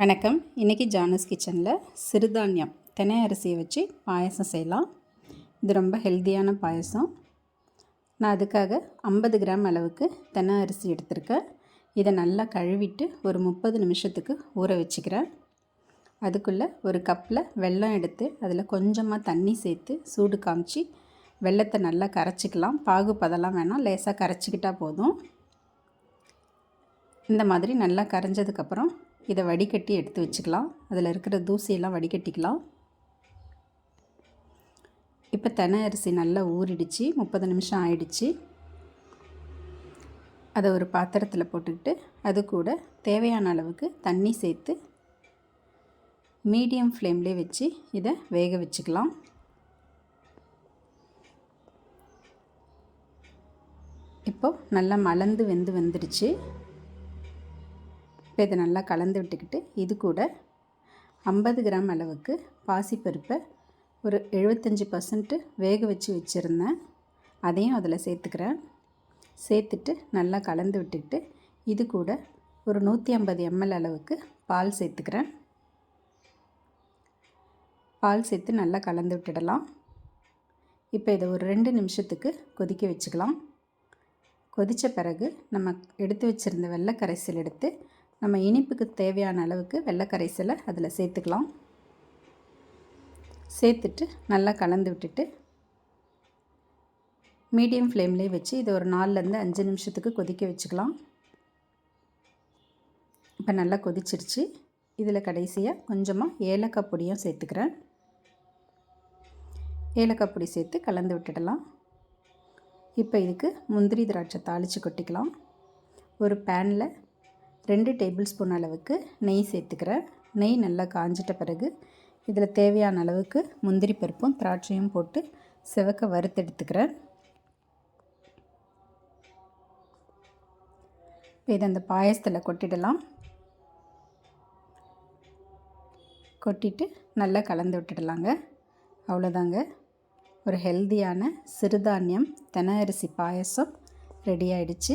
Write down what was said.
வணக்கம். இன்றைக்கி ஜானஸ் கிச்சனில் சிறுதானியம் தினை அரிசியை வச்சு பாயசம் செய்யலாம். இது ரொம்ப ஹெல்த்தியான பாயசம். நான் அதுக்காக ஐம்பது கிராம் அளவுக்கு தெனை அரிசி எடுத்திருக்கேன். இதை நல்லா கழுவிட்டு ஒரு முப்பது நிமிஷத்துக்கு ஊற வச்சுக்கிறேன். அதுக்குள்ளே ஒரு கப்பில் வெல்லம் எடுத்து அதில் கொஞ்சமாக தண்ணி சேர்த்து சூடு காமிச்சு வெள்ளத்தை நல்லா கரைச்சிக்கலாம். பாகு பதெல்லாம் வேணாம் லேசாக கரைச்சிக்கிட்டால் போதும். இந்த மாதிரி நல்லா கரைஞ்சதுக்கப்புறம் இதை வடிகட்டி எடுத்து வச்சுக்கலாம். அதில் இருக்கிற தூசியெல்லாம் வடிகட்டிக்கலாம். இப்போ தெனை அரிசி நல்லா ஊறிடுச்சு. முப்பது நிமிஷம் ஆயிடுச்சு. அதை ஒரு பாத்திரத்தில் போட்டுக்கிட்டு அது கூட தேவையான அளவுக்கு தண்ணி சேர்த்து மீடியம் ஃப்ளேம்லேயே வச்சு இதை வேக வச்சுக்கலாம். இப்போது நல்லா மலர்ந்து வெந்து வந்துடுச்சு. இப்போ இதை நல்லா கலந்து விட்டுக்கிட்டு இது கூட ஐம்பது கிராம் அளவுக்கு பாசிப்பருப்பை ஒரு எழுபத்தஞ்சி பர்சன்ட்டு வேக வச்சு வச்சுருந்தேன். அதையும் அதில் சேர்த்துக்கிறேன். சேர்த்துட்டு நல்லா கலந்து விட்டுக்கிட்டு இது கூட ஒரு நூற்றி ஐம்பது எம்எல் அளவுக்கு பால் சேர்த்துக்கிறேன். பால் சேர்த்து நல்லா கலந்து விட்டுடலாம். இப்போ இதை ஒரு ரெண்டு நிமிஷத்துக்கு கொதிக்க வச்சுக்கலாம். கொதித்த பிறகு நம்ம எடுத்து வச்சுருந்த வெள்ளை கரைசல் எடுத்து நம்ம இனிப்புக்கு தேவையான அளவுக்கு வெள்ளை கரைசலை அதில் சேர்த்துக்கலாம். சேர்த்துட்டு நல்லா கலந்து விட்டுட்டு மீடியம் ஃப்ளேம்லேயே வச்சு இதை ஒரு நாலுலேருந்து அஞ்சு நிமிஷத்துக்கு கொதிக்க வச்சுக்கலாம். இப்போ நல்லா கொதிச்சிருச்சு. இதில் கடைசியாக கொஞ்சமாக ஏலக்காய் பொடியும் சேர்த்துக்கிறேன். ஏலக்காய் பொடி சேர்த்து கலந்து விட்டுடலாம். இப்போ இதுக்கு முந்திரி திராட்சை தாளித்து கொட்டிக்கலாம். ஒரு பேனில் ரெண்டு டேபிள் ஸ்பூன் அளவுக்கு நெய் சேர்த்துக்கிறேன். நெய் நல்லா காஞ்சிட்ட பிறகு இதில் தேவையான அளவுக்கு முந்திரி பருப்பும் திராட்சையும் போட்டு செவக்க வறுத்தெடுத்துக்கிறேன் இப்போ இதை அந்த பாயசத்தில் கொட்டிடலாம். கொட்டிட்டு நல்லா கலந்து விட்டுடலாங்க. அவ்வளோதாங்க. ஒரு ஹெல்தியான சிறுதானியம் தென அரிசி பாயசம் ரெடி ஆயிடுச்சு.